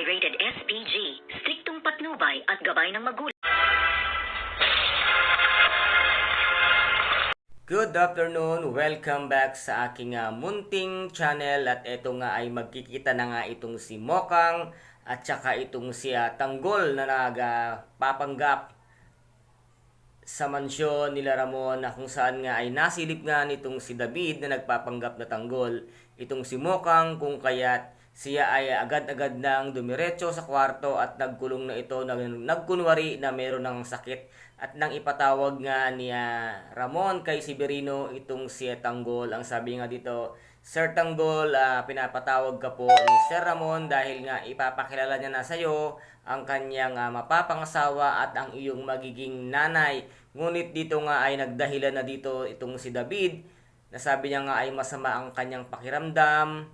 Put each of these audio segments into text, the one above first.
ay rated SPG, striktong patnubay at gabay ng magulang. Good afternoon! Welcome back sa aking ah, munting channel at ito nga ay magkikita na nga itong si Mokang at saka itong si ah, Tanggol na nagpapanggap sa mansyon nila Ramon na kung saan nga ay nasilip nga nitong si David na nagpapanggap na tanggol. Itong si Mokang kung kaya't siya ay agad-agad nang dumiretso sa kwarto at nagkulong na ito, nag, nagkunwari na meron ng sakit at nang ipatawag nga niya Ramon kay Severino itong si Tanggol. Ang sabi nga dito, Sir Tanggol, ah, pinapatawag ka po ni Sir Ramon dahil nga ipapakilala niya na sa'yo ang kanyang ah, mapapangasawa at ang iyong magiging nanay. Ngunit dito nga ay nagdahilan na dito itong si David na sabi niya nga ay masama ang kanyang pakiramdam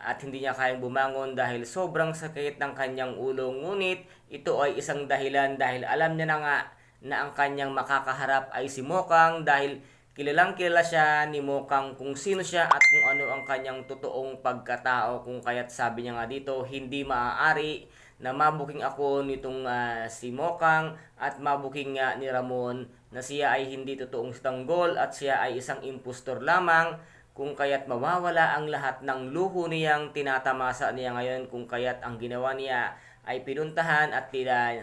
at hindi niya kayang bumangon dahil sobrang sakit ng kanyang ulo. Ngunit ito ay isang dahilan dahil alam niya na nga na ang kanyang makakaharap ay si Mokang dahil kilalang kilala siya ni Mokang kung sino siya at kung ano ang kanyang totoong pagkatao kung kaya't sabi niya nga dito hindi maaari na mabuking ako nitong ah, si Mokang at mabuking nga ni Ramon na siya ay hindi totoong tanggol at siya ay isang impostor lamang kung kaya't mawawala ang lahat ng luho niyang tinatamasa niya ngayon kung kaya't ang ginawa niya ay pinuntahan at tila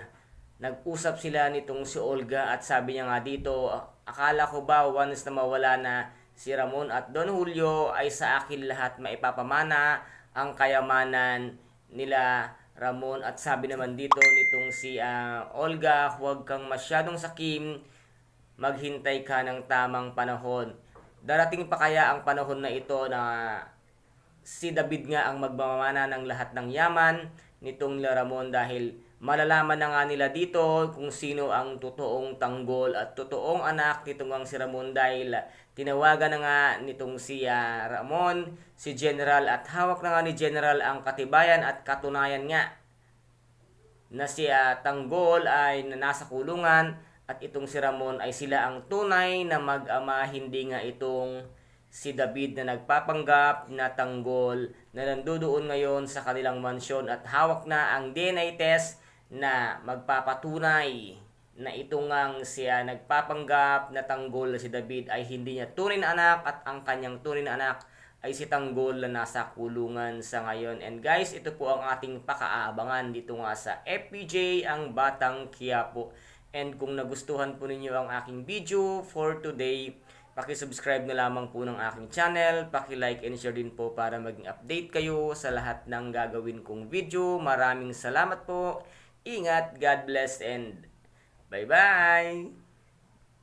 nag-usap sila nitong si Olga at sabi niya nga dito, akala ko ba once na mawala na si Ramon at Don Julio ay sa akin lahat maipapamana ang kayamanan nila Ramon at sabi naman dito nitong si ah, Olga, huwag kang masyadong sakim, maghintay ka ng tamang panahon. Darating pa kaya ang panahon na ito na si David nga ang magmamana ng lahat ng yaman nitong nila Ramon dahil malalaman na nga nila dito kung sino ang totoong tanggol at totoong anak nitong ang si Ramon dahil tinawagan na nga nitong si ah, Ramon, si General at hawak na nga ni General ang katibayan at katunayan nga na si ah, Tanggol ay na nasa kulungan at itong si Ramon ay sila ang tunay na mag-ama hindi nga itong si David na nagpapanggap na Tanggol na nandoon ngayon sa kanilang mansyon at hawak na ang DNA test na magpapatunay na ito ngang siya nagpapanggap na Tanggol na si David ay hindi niya tunay na anak at ang kanyang tunay na anak ay si Tanggol na nasa kulungan sa ngayon. And guys, ito po ang ating pakaabangan dito nga sa FPJ, ang Batang Quiapo. And kung nagustuhan po ninyo ang aking video for today, Paki-subscribe na lamang po ng aking channel, paki-like and share din po para maging update kayo sa lahat ng gagawin kong video. Maraming salamat po. Ingat, God bless and bye-bye!